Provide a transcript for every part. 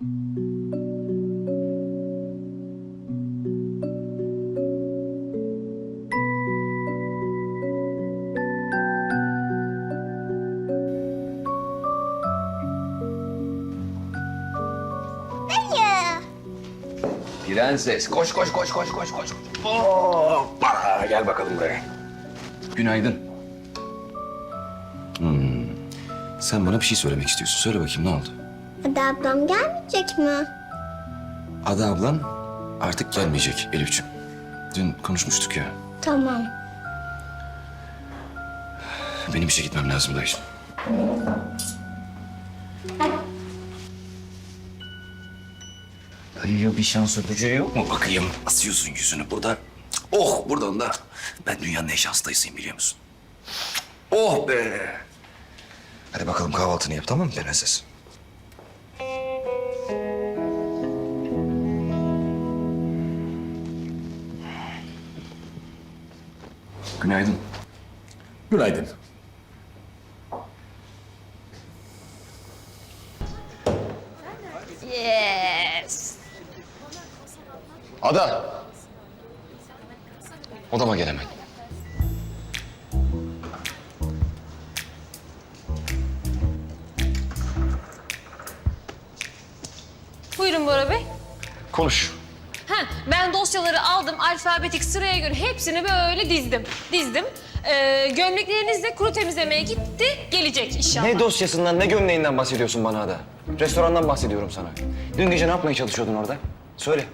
Dayı. Prenses koş koş koş koş koş koş. Hoppa gel bakalım buraya. Günaydın. Hmm. Sen bana bir şey söylemek istiyorsun. Söyle bakayım ne oldu? Hadi ablam gelmeyecek mi? Ada ablan artık gelmeyecek Elif'ciğim. Dün konuşmuştuk ya. Tamam. Benim işe gitmem lazım dayıcığım. Dayıya bir şans öpeceği yok mu? Bakayım asıyorsun yüzünü burada. Oh buradan da. Ben dünyanın en şanslı dayısıyım biliyor musun? Oh be. Hadi bakalım kahvaltını yap tamam mı prenses? Günaydın. Günaydın. Yes. Ada. Odama gel hemen. Buyurun Bora Bey. Konuş. Ha, ben dosyaları aldım alfabetik sıraya göre hepsini böyle dizdim. Dizdim. Ee, gömlekleriniz de kuru temizlemeye gitti. Gelecek inşallah. Ne dosyasından, ne gömleğinden bahsediyorsun bana Ada? Restorandan bahsediyorum sana. Dün gece ne yapmaya çalışıyordun orada? Söyle.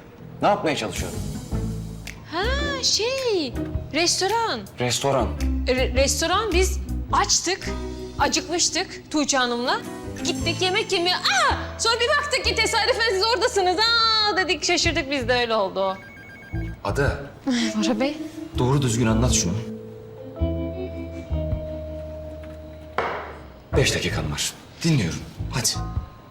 Ne yapmaya çalışıyordun? Ha şey restoran. Restoran. Re- restoran biz açtık. Acıkmıştık Tuğçe Hanım'la. Gittik yemek yemeye. Aa! Sonra bir baktık ki tesadüfen siz oradasınız. Aa dedik şaşırdık biz de öyle oldu. Ada. Bora Bey. Doğru düzgün anlat şunu. Beş dakikan var. Dinliyorum. Hadi.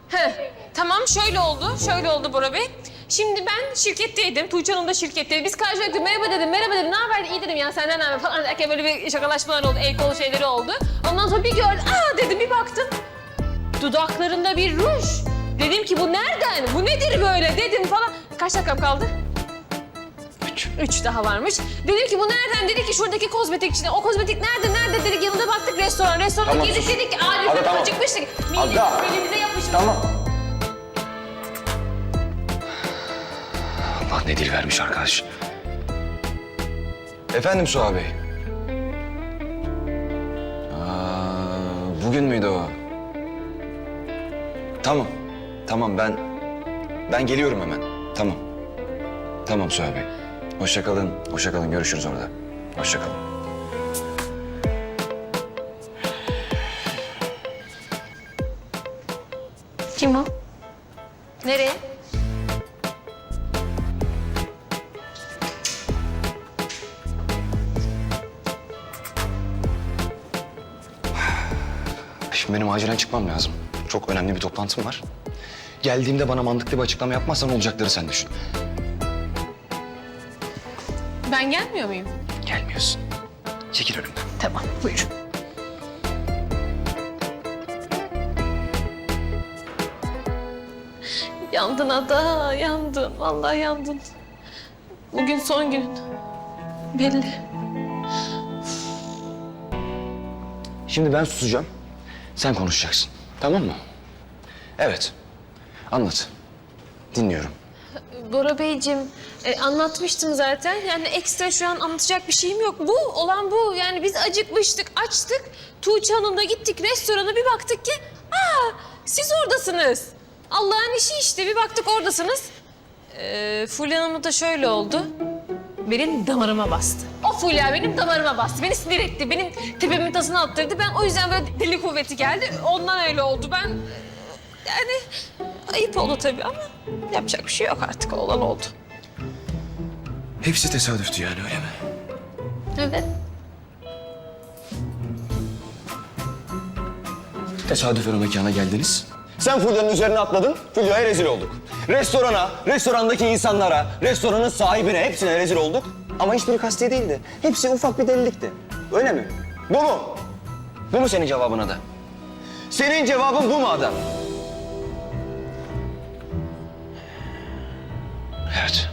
Heh, tamam şöyle oldu, şöyle oldu Bora Bey. Şimdi ben şirketteydim, Tuğçe Hanım da şirketteydi. Biz karşılaştık, merhaba dedim, merhaba dedim, ne haber? İyi dedim ya senden ne haber falan derken böyle bir şakalaşmalar oldu, el kol şeyleri oldu. Ondan sonra bir gördüm, aa dedim bir baktım. Dudaklarında bir ruj. Dedim ki bu nereden, bu nedir böyle dedim falan. Kaç dakikam kaldı? Üç. Üç daha varmış. Dedim ki bu nereden? Dedi ki şuradaki kozmetikçiden. O kozmetik nerede? Nerede dedik. Yanında baktık restoran. Restorana Tamam, girdik sus. dedik ki aa Ada, tamam. acıkmıştık. Ada. Mide, midemize yapışmış. Tamam. Allah ne dil vermiş arkadaş. Efendim Suha Bey. Aa, bugün müydü o? Tamam. Tamam ben... Ben geliyorum hemen. Tamam. Tamam Suha Bey. Hoşça kalın. Hoşça kalın. Görüşürüz orada. Hoşça kalın. Kim o? Nereye? Şimdi benim acilen çıkmam lazım. Çok önemli bir toplantım var. Geldiğimde bana mantıklı bir açıklama yapmazsan olacakları sen düşün. Ben gelmiyor muyum? Gelmiyorsun. Çekil önümden. Tamam, buyurun. Yandın ada, yandın. Vallahi yandın. Bugün son gün. Belli. Şimdi ben susacağım. Sen konuşacaksın. Tamam mı? Evet. Anlat. Dinliyorum. Bora Beyciğim, e, anlatmıştım zaten. Yani ekstra şu an anlatacak bir şeyim yok. Bu, olan bu. Yani biz acıkmıştık, açtık. Tuğçe Hanım'la gittik restorana bir baktık ki... Aa, siz oradasınız. Allah'ın işi işte. Bir baktık oradasınız. Ee, Fulya Hanım'la da şöyle oldu. Benim damarıma bastı. O Fulya benim damarıma bastı. Beni sinir etti. Benim tepemin tasını attırdı. Ben o yüzden böyle deli kuvveti geldi. Ondan öyle oldu. Ben yani ayıp oldu tabii ama yapacak bir şey yok artık. Olan oldu. Hepsi tesadüftü yani öyle mi? Evet. Tesadüfen o mekana geldiniz. Sen Fulya'nın üzerine atladın, Fulya'ya rezil olduk. Restorana, restorandaki insanlara, restoranın sahibine hepsine rezil olduk. Ama hiçbiri kasti değildi. Hepsi ufak bir delilikti. Öyle mi? Bu mu? Bu mu senin cevabın Ada? Senin cevabın bu mu Ada? Evet.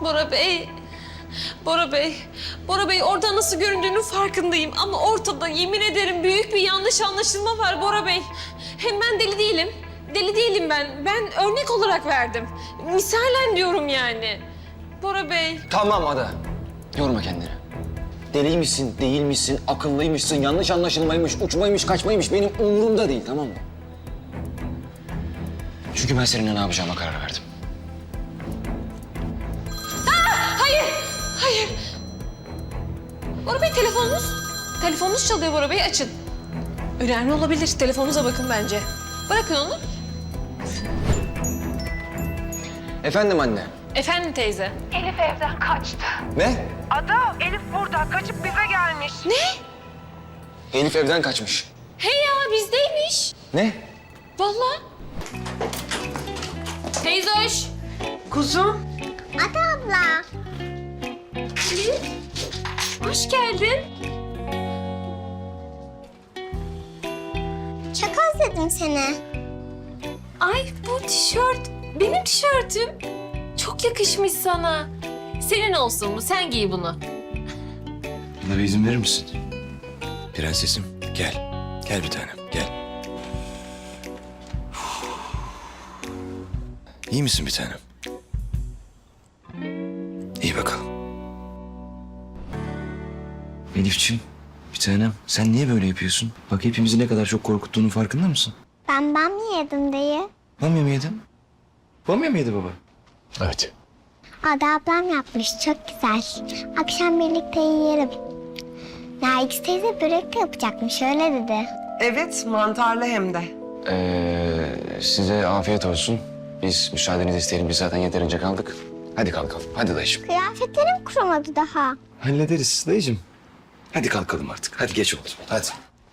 Bora Bey, Bora Bey, Bora Bey orada nasıl göründüğünün farkındayım. Ama ortada yemin ederim büyük bir yanlış anlaşılma var Bora Bey. Hem ben deli değilim. Deli değilim ben. Ben örnek olarak verdim. Misalen diyorum yani. Bora Bey. Tamam Ada. Yorma kendini. Deli misin, değil misin, akıllıymışsın, yanlış anlaşılmaymış, uçmaymış, kaçmaymış benim umurumda değil tamam mı? Çünkü ben seninle ne yapacağıma karar verdim. Bora Bey telefonunuz. Telefonunuz çalıyor Bora Bey açın. Önemli olabilir. Telefonunuza bakın bence. Bırakın onu. Efendim anne. Efendim teyze. Elif evden kaçtı. Ne? Ada, Elif burada. Kaçıp bize gelmiş. Ne? Elif evden kaçmış. Hey ya bizdeymiş. Ne? Vallahi. Teyze hoş. Kuzum. Ada abla. Hoş geldin. Çok özledim seni. Ay bu tişört benim tişörtüm. Çok yakışmış sana. Senin olsun bu. Sen giy bunu. Bana bir izin verir misin? Prensesim gel. Gel bir tanem gel. İyi misin bir tanem? İyi bakalım. Elifçim bir tanem sen niye böyle yapıyorsun? Bak hepimizi ne kadar çok korkuttuğunun farkında mısın? Ben bamya yedim dayı. Bamya mı yedin? Bamya mı yedi baba? Evet. Ada ablam yapmış çok güzel. Akşam birlikte yiyelim. Nergis teyze börek de yapacakmış öyle dedi. Evet, mantarlı hem de. Ee, size afiyet olsun. Biz müsaadenizi isteyelim. Biz zaten yeterince kaldık. Hadi kalkalım. Hadi dayıcığım. Kıyafetlerim kurumadı daha. Hallederiz dayıcığım. Hadi kalkalım artık. Hadi geç oldu. Hadi.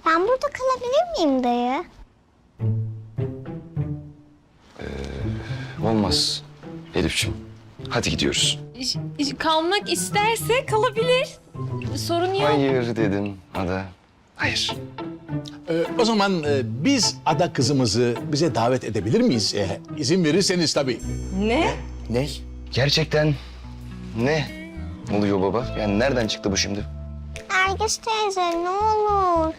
Ben burada kalabilir miyim dayı? Olmaz Elifçim. Hadi gidiyoruz. Kalmak isterse kalabilir. Sorun yok. Hayır dedim Ada. Hayır. Ee, o zaman e, biz ada kızımızı bize davet edebilir miyiz? E, izin verirseniz tabii. Ne? Ne? Gerçekten ne oluyor baba? Yani nereden çıktı bu şimdi? Nergis teyze ne olur.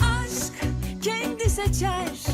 aşk kendi seçer